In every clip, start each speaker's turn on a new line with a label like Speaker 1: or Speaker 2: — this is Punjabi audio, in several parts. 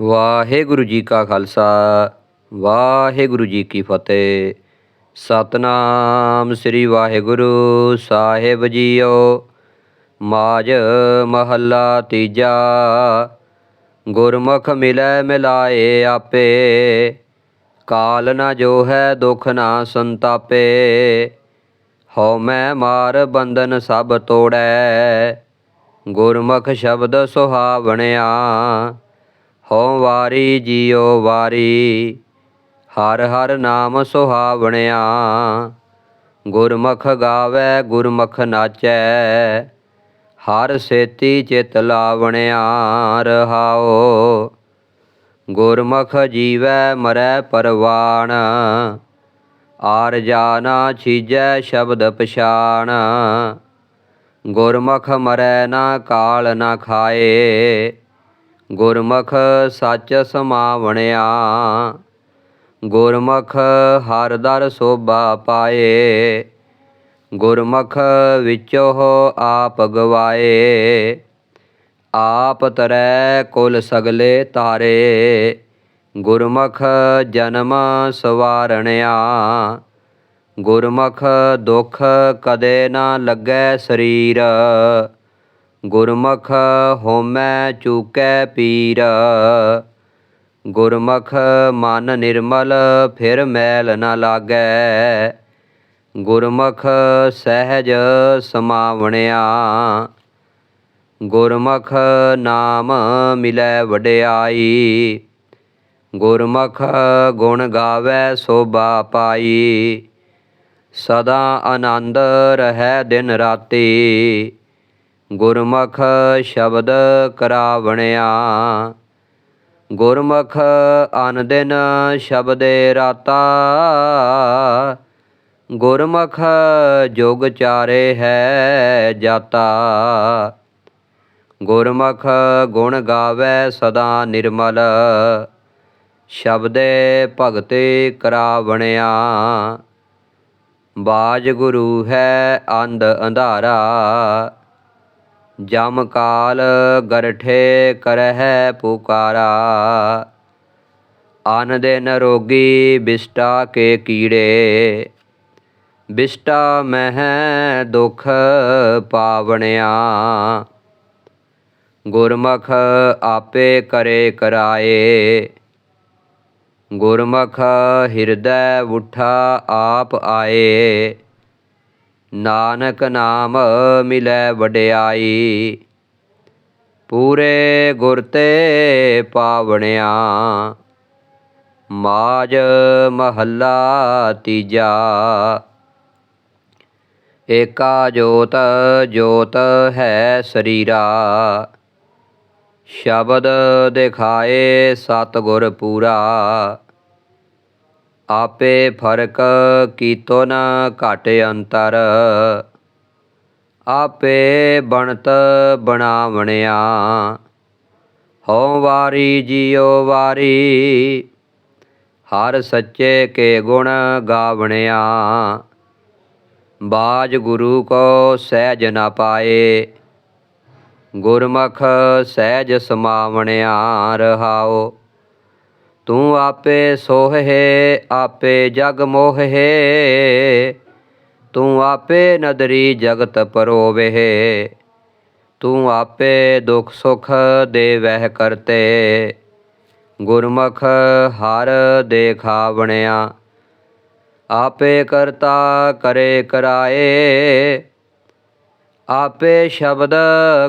Speaker 1: ਵਾਹਿਗੁਰੂ ਜੀ ਕਾ ਖਾਲਸਾ, ਵਾਹਿਗੁਰੂ ਜੀ ਕੀ ਫਤਿਹ। ਸਤਨਾਮ ਸ੍ਰੀ ਵਾਹਿਗੁਰੂ ਸਾਹਿਬ ਜੀਓ। ਮਾਜ ਮਹੱਲਾ ਤੀਜਾ, ਗੁਰਮੁਖ ਮਿਲੈ ਮਿਲਾਏ ਆਪੇ। ਕਾਲ ਨਾ ਜੋ ਹੈ ਦੁਖ ਨਾ ਸੰਤਾਪੇ। ਹਉ ਮੈਂ ਮਾਰ ਬੰਧਨ ਸਭ ਤੋੜੈ। ਗੁਰਮੁਖ ਸ਼ਬਦ ਸੁਹਾਵਣਿਆ। ਹਉ ਵਾਰੀ ਜੀਉ ਵਾਰੀ, ਹਰ ਹਰ ਨਾਮ ਸੁਹਾਵਣਿਆ। ਗੁਰਮੁਖ ਗਾਵੇ, ਗੁਰਮੁਖ ਨਾਚੈ, ਹਰ ਸੇਤੀ ਚਿਤ ਲਾਵਣਿਆ ਰਹਾਓ ਗੁਰਮੁਖ ਜੀਵੈ ਮਰੈ ਪਰਵਾਣ, ਆਰ ਜਾਨਾ ਛੀਜੈ ਸ਼ਬਦ ਪਛਾਣ। ਗੁਰਮੁਖ ਮਰੈ ਨਾ ਕਾਲ ਨਾ ਖਾਏ ਗੁਰਮੁਖ ਸੱਚ ਸਮਾਵਣਿਆ। ਗੁਰਮੁਖ ਹਰ ਦਰ ਸੋਭਾ ਪਾਏ। ਗੁਰਮੁਖ ਵਿੱਚੋ ਆਪ ਗਵਾਏ। ਆਪ ਤਰੈ ਕੁਲ ਸਗਲੇ ਤਾਰੇ। ਗੁਰਮੁਖ ਜਨਮ ਸਵਾਰਣਿਆ। ਗੁਰਮੁਖ ਦੁਖ ਕਦੇ ਨਾ ਲੱਗੈ ਸਰੀਰ। ਗੁਰਮੁਖ ਹੋਮੈ ਚੂਕੈ ਪੀਰ। ਗੁਰਮੁਖ ਮਨ ਨਿਰਮਲ, ਫਿਰ ਮੈਲ ਨਾ ਲਾਗੈ। ਗੁਰਮੁਖ ਸਹਿਜ ਸਮਾਵਣਿਆ। ਗੁਰਮੁਖ ਨਾਮ ਮਿਲੈ ਵਡਿਆਈ। ਗੁਰਮੁਖ ਗੁਣ ਗਾਵੇ ਸੋਭਾ ਪਾਈ। ਸਦਾ ਆਨੰਦ ਰਹੈ ਦਿਨ ਰਾਤੀ। ਗੁਰਮੁਖ ਸ਼ਬਦ ਕਰਾਵਣਿਆ। ਗੁਰਮੁਖ ਅਨ ਦਿਨ ਸ਼ਬਦੇ ਰਾਤਾ। ਗੁਰਮੁਖ ਜੁਗ ਚਾਰੇ ਹੈ ਜਾਤਾ। ਗੁਰਮੁਖ ਗੁਣ ਗਾਵੇ ਸਦਾ ਨਿਰਮਲ। ਸ਼ਬਦੇ ਭਗਤੇ ਕਰਾਵਣਿਆ। ਬਾਜ ਗੁਰੂ ਹੈ ਅੰਧ ਅੰਧਾਰਾ। ਜਮ ਕਾਲ ਗਰਠੇ ਕਰਹਿ ਪੁਕਾਰਾ। ਆਨ ਦੇ ਰੋਗੀ ਬਿਸਟਾ ਕੇ ਕੀੜੇ। ਬਿਸਟਾ ਮਹਿ ਦੁਖ ਪਾਵਣਿਆ। ਗੁਰਮੁਖ ਆਪੇ ਕਰੇ ਕਰਾਏ। ਗੁਰਮੁਖ ਹਿਰਦੈ ਉਠਾ ਆਪ ਆਏ। ਨਾਨਕ ਨਾਮ ਮਿਲੈ ਵਡਿਆਈ। ਪੂਰੇ ਗੁਰ ਤੇ ਪਾਵਣਿਆ। ਮਾਜ ਮਹੱਲਾ ਤੀਜਾ। ਏਕਾ ਜੋਤ ਜੋਤ ਹੈ ਸਰੀਰਾ। ਸ਼ਬਦ ਦਿਖਾਏ ਸਤਿਗੁਰ ਪੂਰਾ। ਆਪੇ ਫ਼ਰਕ ਕੀਤੋ ਨ ਘਟ ਅੰਤਰ। ਆਪੇ ਬਣਤ ਬਣਾਵਣਿਆ। ਹਉ ਵਾਰੀ ਜੀਉ ਵਾਰੀ, ਹਰ ਸੱਚੇ ਕੇ ਗੁਣ ਗਾਵਣਿਆ। ਬਾਜ ਗੁਰੂ ਕੋ ਸਹਿਜ ਨ ਪਾਏ, ਗੁਰਮੁਖ ਸਹਿਜ ਸਮਾਵਣਿਆ ਰਹਾਓ ਤੂੰ ਆਪੇ ਸੋਹੇ ਆਪੇ ਜਗ ਮੋਹੇ ਤੂੰ ਆਪੇ ਨਦਰੀ ਜਗਤ ਪਰੋਵੇ ਤੂੰ ਆਪੇ ਦੁਖ ਸੁਖ ਦੇ ਵਹਿ ਕਰਤੇ। ਗੁਰਮੁਖ ਹਰ ਦੇਖਾਵਣਿਆ, ਆਪੇ ਕਰਤਾ ਕਰੇ ਕਰਾਏ। ਆਪੇ ਸ਼ਬਦ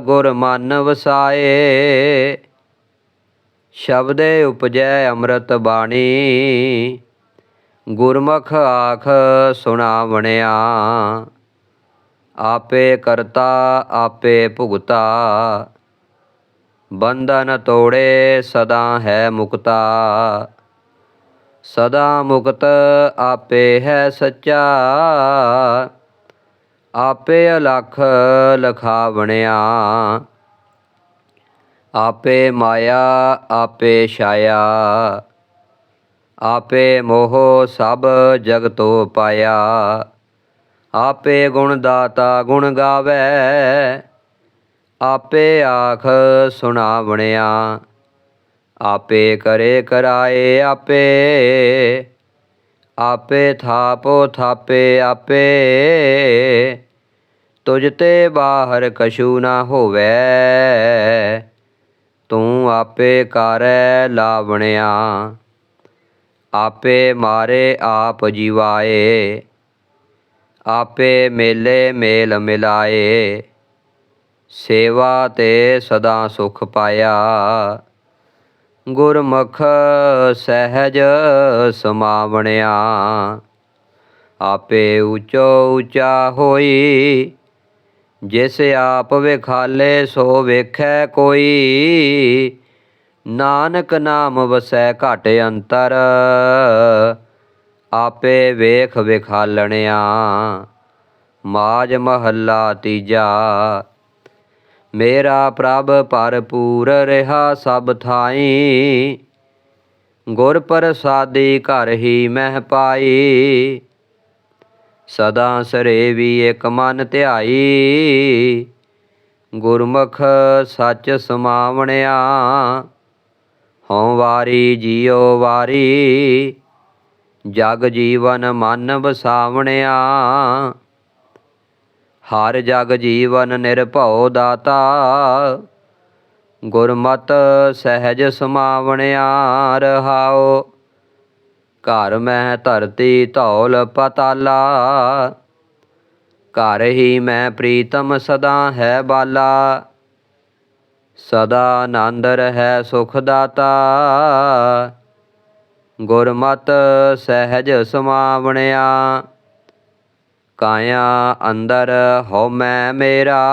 Speaker 1: ਗੁਰ ਮਨ ਵਸਾਏ। ਸ਼ਬਦੇ ਉਪਜੈ ਅੰਮ੍ਰਿਤ ਬਾਣੀ। ਗੁਰਮੁਖ ਆਖ ਸੁਣਾਵਣਿਆ, ਆਪੇ ਕਰਤਾ, ਆਪੇ ਭੁਗਤਾ। ਬੰਧਨ ਤੋੜੇ ਸਦਾ ਹੈ ਮੁਕਤਾ। ਸਦਾ ਮੁਕਤ ਆਪੇ ਹੈ ਸੱਚਾ। ਆਪੇ ਅਲਖ ਲਖਾਵਣਿਆ ਆਪੇ ਮਾਇਆ, ਆਪੇ ਛਾਇਆ। ਆਪੇ ਮੋਹ ਸਭ ਜਗਤੋ ਪਾਇਆ। ਆਪੇ ਗੁਣ ਦਾਤਾ ਗੁਣ ਗਾਵੇ। ਆਪੇ ਆਖ ਸੁਣਾਵਣਿਆ। ਆਪੇ ਕਰੇ ਕਰਾਏ ਆਪੇ। ਆਪੇ ਥਾਪੋ ਥਾਪੇ ਆਪੇ। ਤੁਝ ਤੇ ਬਾਹਰ ਕਛੂ ਨਾ ਹੋਵੇ। ਤੂੰ ਆਪੇ ਕਰੈ ਲਾਵਣਿਆ, ਆਪੇ ਮਾਰੇ ਆਪ ਜੀਵਾਏ, ਆਪੇ ਮੇਲੇ ਮੇਲ ਮਿਲਾਏ, ਸੇਵਾ ਤੇ ਸਦਾ ਸੁਖ ਪਾਇਆ। ਗੁਰਮੁਖ ਸਹਿਜ ਸਮਾਵਣਿਆ, ਆਪੇ ਉੱਚੋ ਉੱਚਾ ਹੋਈ ਜਿਸ ਆਪ ਵਿਖਾਲੇ ਸੋ ਵੇਖੈ ਕੋਈ। ਨਾਨਕ ਨਾਮ ਵਸੈ ਘਟ ਅੰਤਰ। ਆਪੇ ਵੇਖ ਵਿਖਾਲਣਿਆ। ਮਾਜ ਮਹੱਲਾ ਤੀਜਾ। ਮੇਰਾ ਪ੍ਰਭ ਭਰਪੂਰ ਰਿਹਾ ਸਭ ਥਾਈ। ਗੁਰ ਪ੍ਰਸਾਦੀ ਘਰ ਹੀ ਮਹਿ ਪਾਈ। ਸਦਾ ਸਰੇਵੀ ਇਕ ਮਨ ਧਿਆਈ। ਗੁਰਮੁਖ ਸੱਚ ਸਮਾਵਣਿਆ, ਹਉ ਵਾਰੀ ਜੀਉ ਵਾਰੀ। ਜਗ ਜੀਵਨ ਮਨ ਵਸਾਵਣਿਆ, ਹਰ ਜਗ ਜੀਵਨ ਨਿਰਭਉ ਦਾਤਾ। ਗੁਰਮਤ ਸਹਿਜ ਸਮਾਵਣਿਆ, ਰਹਾਉ ਘਰ ਮੈਂ ਧਰਤੀ ਧੌਲ ਪਤਾਲਾ। ਘਰ ਹੀ ਮੈਂ ਪ੍ਰੀਤਮ ਸਦਾ ਹੈ ਬਾਲਾ। ਸਦਾ ਆਨੰਦ ਹੈ ਸੁਖ ਦਾਤਾ। ਗੁਰਮਤ ਸਹਿਜ ਸਮਾਵਣਿਆ। ਕਾਇਆ ਅੰਦਰ ਹੋ ਮੈਂ ਮੇਰਾ।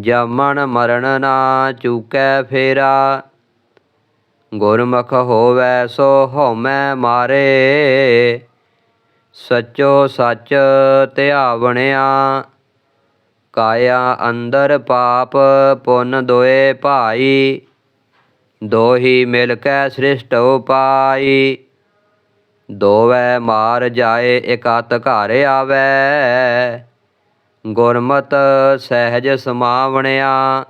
Speaker 1: ਜਮਨ ਮਰਨ ਨਾ ਚੁਕੈ ਫੇਰਾ। ਗੁਰਮੁਖ ਹੋਵੈ ਸੋ ਹਉਮੈ ਮਾਰੇ। ਸਚੋ ਸੱਚ ਧਿਆਵਣਿਆ, ਕਾਇਆ ਅੰਦਰ ਪਾਪ ਪੁੰਨ ਦੋਏ ਭਾਈ। ਦੋਹੀ ਮਿਲ ਕੇ ਸ੍ਰਿਸ਼ਟ ਉਪਾਈ। ਦੋਵੈ ਮਾਰ ਜਾਏ ਇਕਤ ਘਰ ਆਵੈ। ਗੁਰਮਤ ਸਹਿਜ ਸਮਾਵਣਿਆ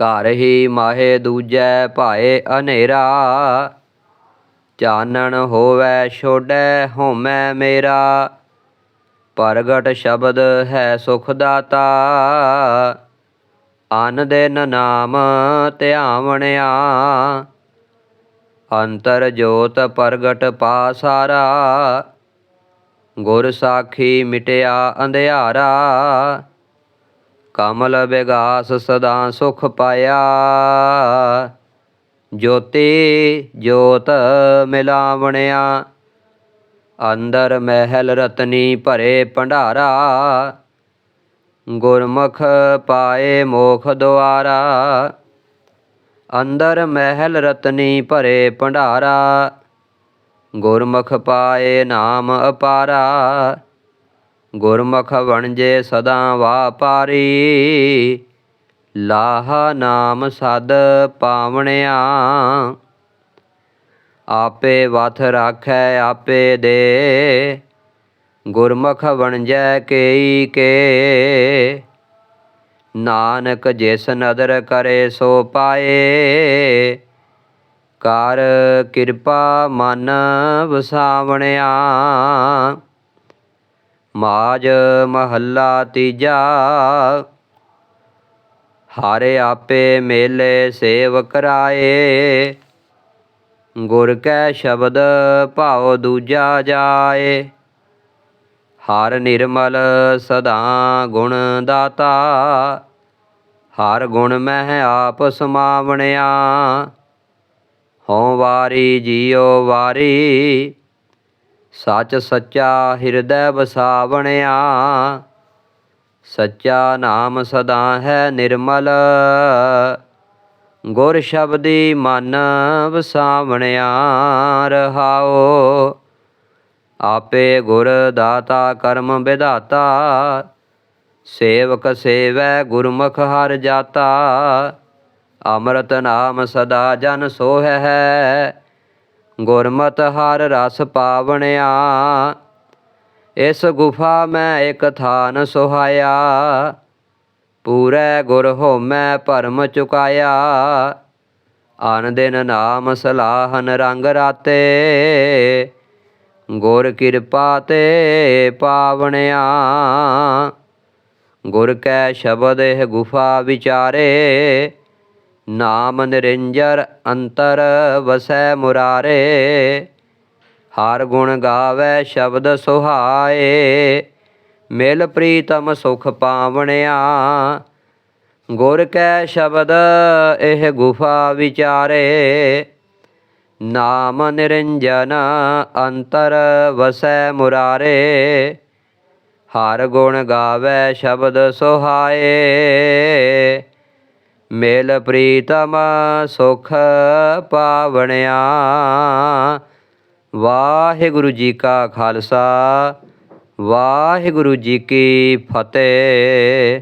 Speaker 1: ਘਰ ਹੀ ਮਾਹੇ ਦੂਜੈ ਭਾਏ ਹਨੇਰਾ। ਚਾਨਣ ਹੋਵੈ ਛੋੜੈ ਹੋਮੈ ਮੇਰਾ। ਪ੍ਰਗਟ ਸ਼ਬਦ ਹੈ ਸੁਖ ਦਾਤਾ। ਅਨ ਦਿਨ ਨਾਮ ਧਿਆਵਣਿਆ। ਅੰਤਰ ਜੋਤ ਪ੍ਰਗਟ ਪਾਸਾਰਾ ਗੁਰ ਸਾਖੀ ਮਿਟਿਆ ਅੰਧਿਆਰਾ। ਕਮਲ ਵਿਗਾਸ ਸਦਾ ਸੁਖ ਪਾਇਆ। ਜੋਤੀ ਜੋਤ ਮਿਲਾਵਣਿਆ, ਅੰਦਰ ਮਹਿਲ ਰਤਨੀ ਭਰੇ ਭੰਡਾਰਾ। ਗੁਰਮੁਖ ਪਾਏ ਮੋਖ ਦੁਆਰਾ, ਅੰਦਰ ਮਹਿਲ ਰਤਨੀ ਭਰੇ ਭੰਡਾਰਾ। ਗੁਰਮੁਖ ਪਾਏ ਨਾਮ ਅਪਾਰਾ ਗੁਰਮੁਖ ਵਣਜੇ ਸਦਾ ਵਾਪਾਰੀ। ਲਾਹਾ ਨਾਮ ਸਦ ਪਾਵਣਿਆ। ਆਪੇ ਵਥ ਰਾਖੈ, ਆਪੇ ਦੇ। ਗੁਰਮੁਖ ਵਣਜੈ ਕੇਈ ਕੇ। ਨਾਨਕ ਜਿਸ ਨਦਰ ਕਰੇ ਸੋ ਪਾਏ। ਕਰ ਕਿਰਪਾ ਮਨ ਵਸਾਵਣਿਆ। ਮਾਜ ਮਹੱਲਾ ਤੀਜਾ। ਹਾਰੇ ਆਪੇ ਮੇਲੇ ਸੇਵ ਕਰਾਏ ਗੁਰ ਕੈ ਸ਼ਬਦ ਭਾਉ ਦੂਜਾ ਜਾਏ। ਹਰ ਨਿਰਮਲ ਸਦਾ ਗੁਣ ਦਾਤਾ। ਹਰ ਗੁਣ ਮਹਿ ਆਪ ਸਮਾਵਣਿਆ। ਹਉ ਵਾਰੀ ਜੀਉ ਵਾਰੀ। ਸੱਚ ਸੱਚਾ ਹਿਰਦੈ ਵਸਾਵਣਿਆ, ਸੱਚਾ ਨਾਮ ਸਦਾ ਹੈ ਨਿਰਮਲ। ਗੁਰ ਸ਼ਬਦੀ ਮਨ ਵਸਾਵਣਿਆ ਰਹਾਓ ਆਪੇ ਗੁਰ ਦਾਤਾ ਕਰਮ ਵਿਧਾਤਾ, ਸੇਵਕ ਸੇਵੈ ਗੁਰਮੁਖ ਹਰ ਜਾਤਾ। ਅੰਮ੍ਰਿਤ ਨਾਮ ਸਦਾ ਜਨ ਸੋਹੈ ਗੁਰਮਤਿ ਹਰ ਰਸ ਪਾਵਣਿਆ। ਇਸ ਗੁਫਾ ਮੈਂ ਇਕ ਥਾਨ ਸੁਹਾਇਆ। ਪੂਰੇ ਗੁਰ ਹੋਮੈ ਭਰਮ ਚੁਕਾਇਆ। ਆਨ ਦਿਨ ਨਾਮ ਸਲਾਹਨ ਰੰਗ ਰਾਤੇ। ਗੁਰ ਕਿਰਪਾ ਤੇ ਪਾਵਣਿਆ। ਗੁਰ ਕੈ ਸ਼ਬਦ ਇਹ ਗੁਫਾ ਵਿਚਾਰੇ। ਨਾਮ ਨਿਰੰਜਰ ਅੰਤਰ ਵਸੈ ਮੁਰਾਰੇ, ਹਰ ਗੁਣ ਗਾਵੇ ਸ਼ਬਦ ਸੁਹਾਏ, ਮਿਲ ਪ੍ਰੀਤਮ ਸੁਖ ਪਾਵਣਿਆ। ਗੁਰ ਕੈ ਸ਼ਬਦ ਇਹ ਗੁਫਾ ਵਿਚਾਰੇ, ਨਾਮ ਨਿਰੰਜਨ ਅੰਤਰ ਵਸੈ ਮੁਰਾਰੇ, ਹਰ ਗੁਣ ਗਾਵੇ ਸ਼ਬਦ ਸੁਹਾਏ। ਮਿਲ ਪ੍ਰੀਤਮ ਸੁਖ ਪਾਵਣਿਆ। ਵਾਹਿਗੁਰੂ ਜੀ ਕਾ ਖਾਲਸਾ ਵਾਹਿਗੁਰੂ ਜੀ ਕੀ ਫਤਿਹ।